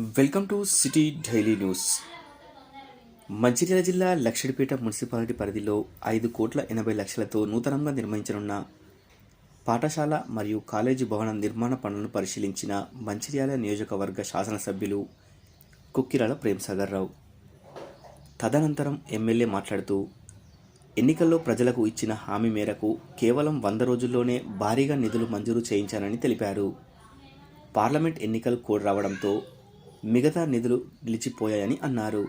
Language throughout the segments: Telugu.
Welcome to city daily news. Mancherial జిల్లా లక్షడిపేట మున్సిపాలిటీ పరిధిలో ఐదు కోట్ల ఎనభై లక్షలతో నూతనంగా నిర్మించనున్న పాఠశాల మరియు కాలేజీ భవన నిర్మాణ పనులను పరిశీలించిన మంచిర్యాల నియోజకవర్గ శాసనసభ్యులు కుక్కిరాల ప్రేమ్సాగర్ రావు. తదనంతరం ఎమ్మెల్యే మాట్లాడుతూ ఎన్నికల్లో ప్రజలకు ఇచ్చిన హామీ మేరకు కేవలం వంద రోజుల్లోనే భారీగా నిధులు మంజూరు చేయించానని తెలిపారు. పార్లమెంట్ ఎన్నికలు కోడ్ రావడంతో మిగతా నిధులు నిలిచిపోయాయని అన్నారు.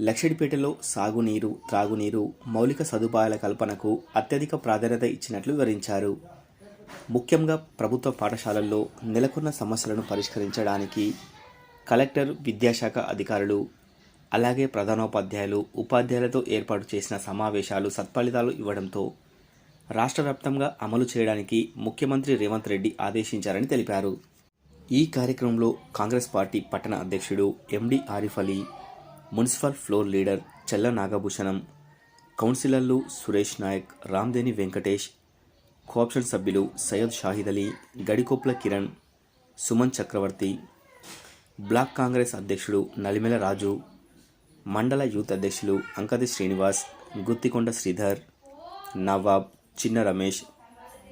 లక్షడిపేటలో సాగునీరు త్రాగునీరు మౌలిక సదుపాయాల కల్పనకు అత్యధిక ప్రాధాన్యత ఇచ్చినట్లు వివరించారు. ముఖ్యంగా ప్రభుత్వ పాఠశాలల్లో నెలకొన్న సమస్యలను పరిష్కరించడానికి కలెక్టర్ విద్యాశాఖ అధికారులు అలాగే ప్రధానోపాధ్యాయులు ఉపాధ్యాయులతో ఏర్పాటు చేసిన సమావేశాలు సత్ఫలితాలు ఇవ్వడంతో రాష్ట్ర వ్యాప్తంగా అమలు చేయడానికి ముఖ్యమంత్రి రేవంత్ రెడ్డి ఆదేశించారని తెలిపారు. ఈ కార్యక్రమంలో కాంగ్రెస్ పార్టీ పట్టణ అధ్యక్షుడు MD Arif Ali municipal floor leader Chella Nagabhushanam కౌన్సిలర్లు సురేష్ నాయక్ రామ్దేని వెంకటేష్ కోఆప్షన్ సభ్యులు సయ్యద్ షాహిద్ అలీ గడికొప్ల కిరణ్ సుమన్ చక్రవర్తి బ్లాక్ కాంగ్రెస్ అధ్యక్షుడు నలిమెల రాజు మండల యూత్ అధ్యక్షులు అంకది శ్రీనివాస్ గుత్తికొండ శ్రీధర్ నవాబ్ చిన్న రమేష్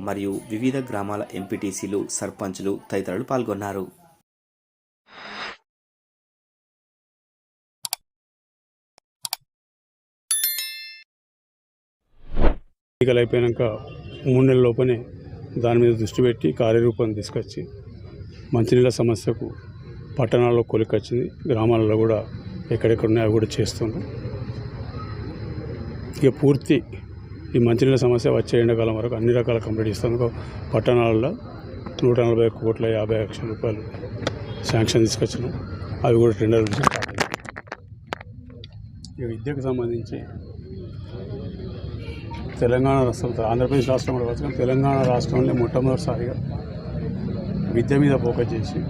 మరియు వివిధ గ్రామాల ఎంపీటీసీలు సర్పంచ్లు తదితరులు పాల్గొన్నారు. ఎన్నికలు అయిపోయాక మూడు నెలల లోపనే దాని మీద దృష్టి పెట్టి కార్యరూపం తీసుకొచ్చి మంచినీళ్ళ సమస్యకు పట్టణాల్లో కొలికొచ్చింది గ్రామాలలో కూడా ఎక్కడెక్కడ ఉన్నాయో అవి కూడా చేస్తున్నాం. ఇక పూర్తి ఈ మంచినీళ్ళ సమస్య వచ్చే ఎండాకాలం వరకు అన్ని రకాల కంప్లీట్ ఇస్తాం పట్టణాలలో నూట నలభై కోట్ల యాభై లక్షల రూపాయలు శాంక్షన్ తీసుకొచ్చినాం. అవి కూడా టెండర్ ఈ విద్యకు సంబంధించి తెలంగాణ రాష్ట్రం ఆంధ్రప్రదేశ్ రాష్ట్రం కూడా కావచ్చు తెలంగాణ రాష్ట్రంలో మొట్టమొదటిసారిగా విద్య మీద ఫోకస్ చేసి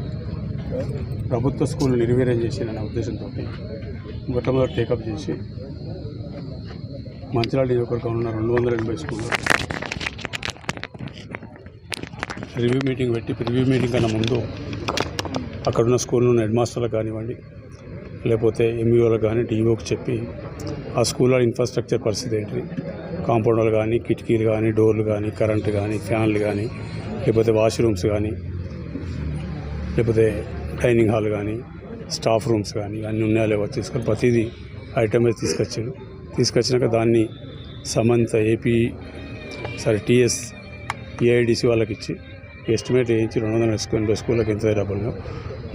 ప్రభుత్వ స్కూల్ నిర్వీర్యం అనే ఉద్దేశంతో మొట్టమొదటి టేకప్ చేసి మంచిర్యాల నియోజకవర్గం ఉన్న రెండు వందల ఎనభై స్కూళ్ళు. రివ్యూ మీటింగ్ పెట్టి రివ్యూ మీటింగ్ కన్నా ముందు అక్కడున్న స్కూల్ ఉన్న హెడ్ మాస్టర్లకు కానివ్వండి లేకపోతే ఎంఈఓలకు కానీ టీఓకి చెప్పి ఆ స్కూల్లో ఇన్ఫ్రాస్ట్రక్చర్ పరిస్థితి ఏంటి? కాంపౌండర్లు కానీ కిటికీలు కానీ డోర్లు కానీ కరెంటు కానీ ఫ్యాన్లు కానీ లేకపోతే వాష్రూమ్స్ కానీ లేకపోతే డైనింగ్ హాల్ కానీ స్టాఫ్ రూమ్స్ కానీ అన్నీ ఉన్నాయో లేవో? తీసుకొని ప్రతిదీ ఐటమ్ మీద తీసుకొచ్చాడు. తీసుకొచ్చినాక దాన్ని Samantha AP sorry TS AIDC వాళ్ళకి ఇచ్చి ఎస్టిమేట్ వేయించి రెండు వందల ఎనభై స్కూళ్ళకి ఎంత డబ్బులు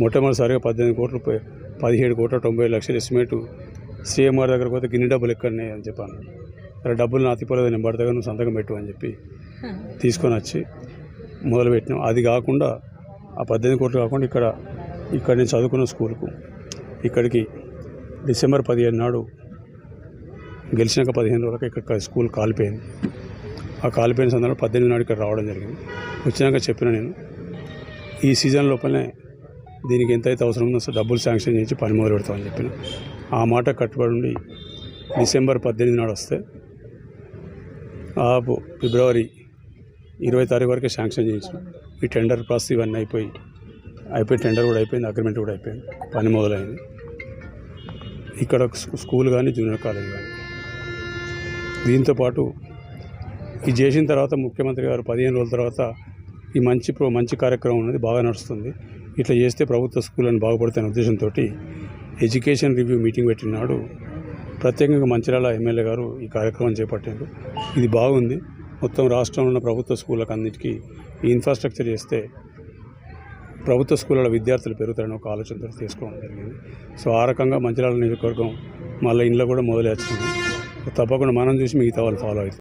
మొట్టమొదటిసారిగా పద్దెనిమిది కోట్లు పదిహేడు కోట్ల తొంభై లక్షల ఎస్టిమేట్ సీఎంఆర్ దగ్గర పోతే గిన్ని డబ్బులు ఎక్కడున్నాయి అని చెప్పాను. సరే డబ్బులు నా తిప్పలేదు నేను పడతాగా నువ్వు సంతకం పెట్టు అని చెప్పి తీసుకొని వచ్చి మొదలుపెట్టినాం. అది కాకుండా ఆ పద్దెనిమిది కోట్లు కాకుండా ఇక్కడ ఇక్కడ నేను చదువుకున్న స్కూల్కు ఇక్కడికి డిసెంబర్ పదిహేను నాడు గెలిచినాక పదిహేను రోజులకు ఇక్కడ స్కూల్ కాలిపోయింది. ఆ కాలిపోయిన సందర్భంలో పద్దెనిమిది నాడు ఇక్కడ రావడం జరిగింది. వచ్చినాక చెప్పిన నేను ఈ సీజన్ లోపలనే దీనికి ఎంతైతే అవసరం ఉందో అసలు డబ్బులు శాంక్షన్ చేసి పని మొదలు పెడతామని చెప్పిన. ఆ మాట కట్టుబడి ఉండి డిసెంబర్ పద్దెనిమిది నాడు వస్తే ఆపు ఫిబ్రవరి ఇరవై తారీఖు వరకే శాంక్షన్ చేయించాం. ఈ టెండర్ ప్రాసెస్ ఇవన్నీ అయిపోయి అయిపోయి టెండర్ కూడా అయిపోయింది అగ్రిమెంట్ కూడా అయిపోయింది పని మొదలైంది ఇక్కడ స్కూ- స్కూల్ కానీ జూనియర్ కాలేజ్ కానీ. దీంతో పాటు ఇది చేసిన తర్వాత ముఖ్యమంత్రి గారు పదిహేను రోజుల తర్వాత ఈ మంచి ప్రో మంచి కార్యక్రమం ఉన్నది బాగా నడుస్తుంది. ఇట్లా చేస్తే ప్రభుత్వ స్కూళ్ళని బాగుపడతాయనే ఉద్దేశంతో ఎడ్యుకేషన్ రివ్యూ మీటింగ్ పెట్టినాడు. ప్రత్యేకంగా మంచిర్యాల ఎమ్మెల్యే గారు ఈ కార్యక్రమం చేపట్టారు ఇది బాగుంది. మొత్తం రాష్ట్రంలో ఉన్న ప్రభుత్వ స్కూళ్ళకి అన్నిటికీ ఈ ఇన్ఫ్రాస్ట్రక్చర్ చేస్తే ప్రభుత్వ స్కూళ్ళ విద్యార్థులు పెరుగుతారని ఒక ఆలోచనతో తీసుకోవడం జరిగింది. సో ఆ రకంగా మంచిర్యాల నియోజకవర్గం మళ్ళీ ఇంట్లో కూడా మొదలు వచ్చింది తప్పకుండా మనం చూసి మిగతా వాళ్ళు ఫాలో అవుతారు.